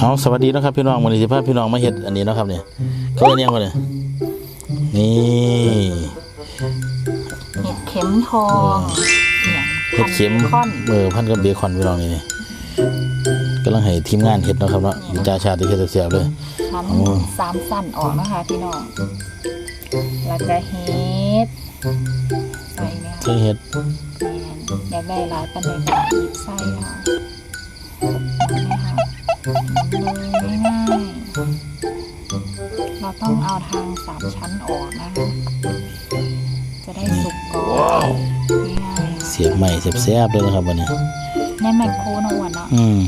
เอาสวัสดีนะครับพี่น้องวันนี้สิพาพี่น้องมาเฮ็ดอันนี้เนาะครับเนี่ยเขาเรียกยังไงเนี่ยนี่เห็ดเข็มทองเนี่ยเฮ็ดเข็มคอนเออพันกับเบคอนพี่น้องนี่นี่กำลังให้ทีมงานเฮ็ดเนาะครับเนาะวิจาชาติเฮ็ดเสียบๆเลยชั้นโอ้สามสั้นออกนะคะพี่น้องแล้วก็เห็ดใส่เนี่ยใช่เฮ็ดแมนอยากได้หลายปันเลยค่ะหยิบใส่ค่ะนี่ค่ะง่ายๆ เราต้องเอาทางสามชั้นออกนะคะ จะได้สุกก่อนง่ายๆเสียบใหม่เสียบแซ่บเลยนะครับวันนี้ในแมคโครนะอ้วนเนาะอืม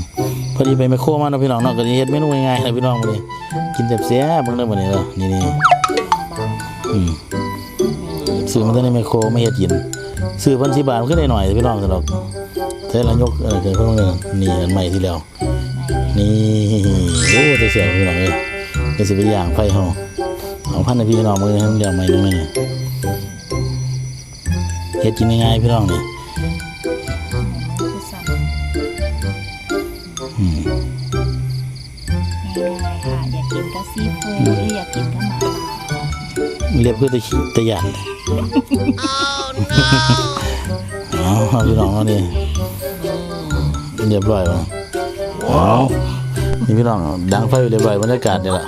พอดีไปไมโครมาเนาะพี่น้องเนาะก็สิเฮ็ดเมนูง่ายๆนะพี่น้องวันนี้กินแซ่บๆเบิ่งเด้อวันนี้เนาะนี่นี่บางๆอืมมีซื้อมาได้ในไมโครไม่เฮ็ดกินซื้อพันสิบาทมันขึ้นได้หน่อยพี่น้องสำหรับแต่ละยกเออเดี๋ยวเพิ่งเงินนี่อันใหม่ที่แล้ว นี่โอ้จะเสียพี่น้องเลยเดี๋ยวสิไปย่างไฟเฮาเอาพันให้พี่น้องมือให้มันเดียวใหม่นึงเลยนี่เฮ็ดกินง่ายๆพี่น้องนี่คือสั่งอืมง่ายๆค่ะอยากกินก็ซีฟู้ดหรืออยากกินก็หมาล่าเรียบเพื่อตะขีตะหยานเอาเอาพี่น้องเอานี่เรียบร้อยแล้ วเอานี่พี่น้องดังไฟเรียบร้อยบรรยากาศนี่แหละ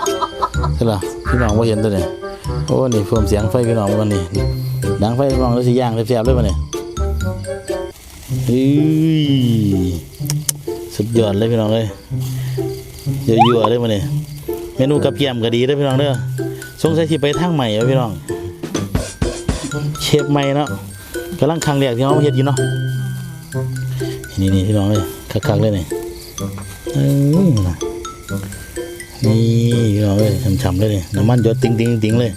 ใช่ล่ะพี่น้องว่าเห็นตัวนี้โอ้นี่เพิ่มเสียงไฟพี่น้องวันนี้ดังไฟพี่น้องแล้วสิย่างแซ่บๆเลยวันนี้สุดยอดเลยพี่น้องเลยเยั่วๆเลยวันนี้เมนูกับเกียมก็ดีเด้อพี่น้องเด้อสงสัยที่ไปทางใหม่วะพี่น้อง เชฟใหม่เนาะกำลังครั้งแรกที่เขาเฮ็ดอยู่เนาะนี่นี่พี่น้องเลยคักๆเลยนี่ เอ้ยนะนี่พี่น้องเลยฉ่ำๆเลยนี่น้ำมันหยดติ๊งๆติ๊งๆเลย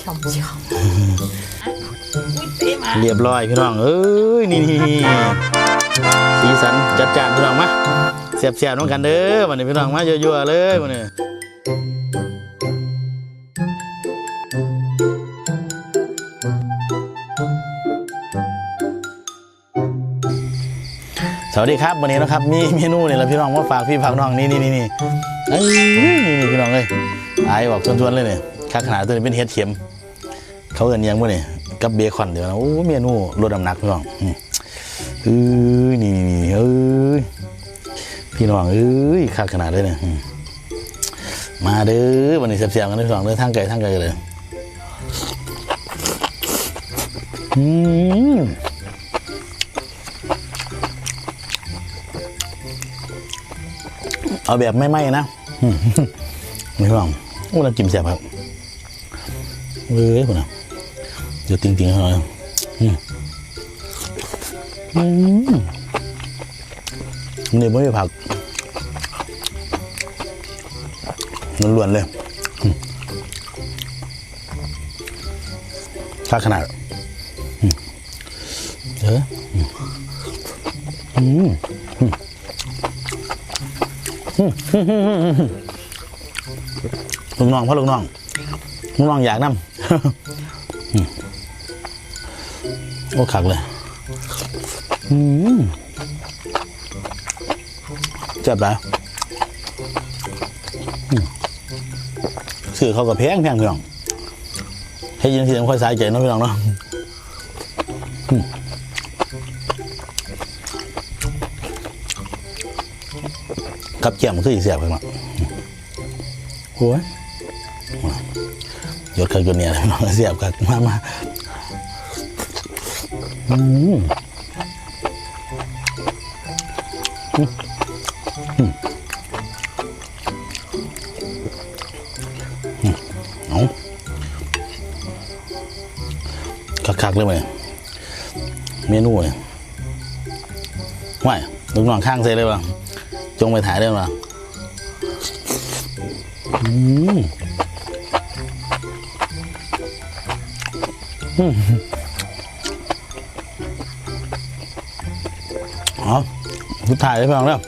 ชมชมเรียบร้อยพี่น้องเอ้ยนี่นี่นี่สีสันจัดจานพี่น้องมาเสียบเสียบน้องกันเด้อวันนี้พี่น้องมายั่วๆเลยวันนี้ วัสดีครับวันนี้นะครับมีเมนูนี่แหละพี่น้องมาฝากพี่ฝากน้องนี่นี่นี่นี่นี่นี่พี่น้องเลยอายบอกชวนๆเลยเนี่ยข้าขนาดตัวนี้เป็นเห็ดเข็ม เขาเอินยังบ่เนี่ยกับเบคอนเดี๋ยวนะโอ้เมนูลดน้ำหนักพี่น้องเอ้ยนี่นี่นี่เอ้ยพี่น้องเอ้ยคักขนาดเลยเนี่ยมาเด้อวันนี้เสียบๆกันเด้อพี่น้องเด้อทางไกลทางไกลเลยอืม เอาแบบไม่ไหม้นะอืมพี่น้องโอ้น้ำจิ้มแซ่บครับเอ้ยคุณน่ะเดี๋ยวติงๆหน่อยอืมอืมนี่ไม่มีผักล้วนๆเลยอืมค่าขนาดอืมเอออืมอืมอืมอืม ลูกน้องพ่อลูกน้องลูกน้องอยากนำโอ้ขักเลยเจ็บแล้วอืมสื่อเขากับแพงแพงพี่น้องให้ยินเสียงค่อยสายใจนาะพี่น้องเนาะ กับเจียมคืออีเสียบไปมาโอ้ยยศขักยศเนี่ยพี่น้องเสียบขักมามาอืมอืมอืมอืมเอาคักๆเลยไหมเมนูเนี่ยว่ายลูกน้องข้างเซ่เลยป่ะ จงไปถ่ายได้ป่ะอืมอืมอ๋อผู้ถ่ายได้ฟังแล้ว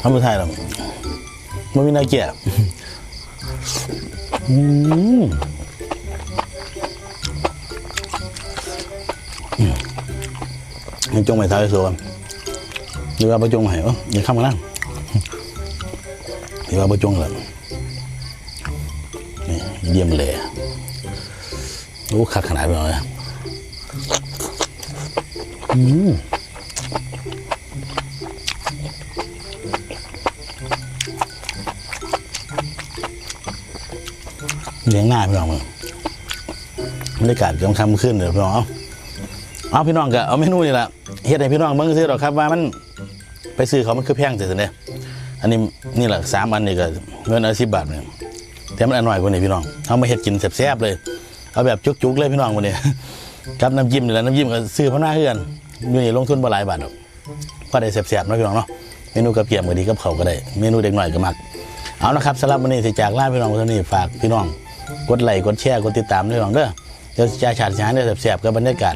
ทำผู้ถ่ายแล้วมันมีนาเกียบอืมอืมมันจงไปถ่ายสวน หรือว่าไปจงไปเหรออย่าเข้ามานั่งที่ว่าบ่จงเลยนี่เยี่ยมเลยโอ้คักขนาดไปหน่อยอืมเลี้ยงหน้าพี่น้องมึงบรรยากาศกำคำขึ้นเลยพี่น้องเอาเอาพี่น้องก็เอาเมนูนี่แหละเฮ็ดให้พี่น้องเบิ่งซื้อหรอกครับว่ามัน ไปซื้อเขามันคือแพงจังเนี่ยอันนี้นี่แหละสามอันนี่ก็เงินอาสิบบาทเนี่ยแต่มันอร่อยกว่านี้พี่น้องเอามาเฮ็ดกินแซ่บๆเลย เอาแบบจุกๆเลยพี่น้องวันนี้กับน้ำจิ้มนี่แหละน้ำจิ้มก็ซื้อเพราะหน้าเฮือนอยู่นี่ลงทุนบ่หลายบาทหรอกก็ได้แซ่บๆนะพี่น้องเนาะเมนูกับเกี๊ยมก็ดีกับเขาก็ได้ เมนูเด็กหน่อยก็มักเอานะครับสำหรับวันนี้สิจากลาพี่น้องเท่านี้ฝากพี่น้อง กดไลค์กดแชร์กดติดตามด้วยพี่น้องเด้อเดี๋ยวจะฉาดฉานได้แซ่บๆกับบรรยากาศ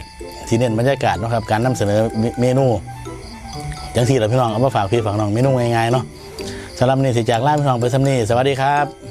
ที่เน้นบรรยากาศนะครับการนำเสนอเมนู จังที่เราพี่น้องเอามาฝากพี่ฝากน้องเมนูง่ายๆเนาะสำหรับวันนี้สิจากลาพี่น้องไปสำนีสวัสดีครับ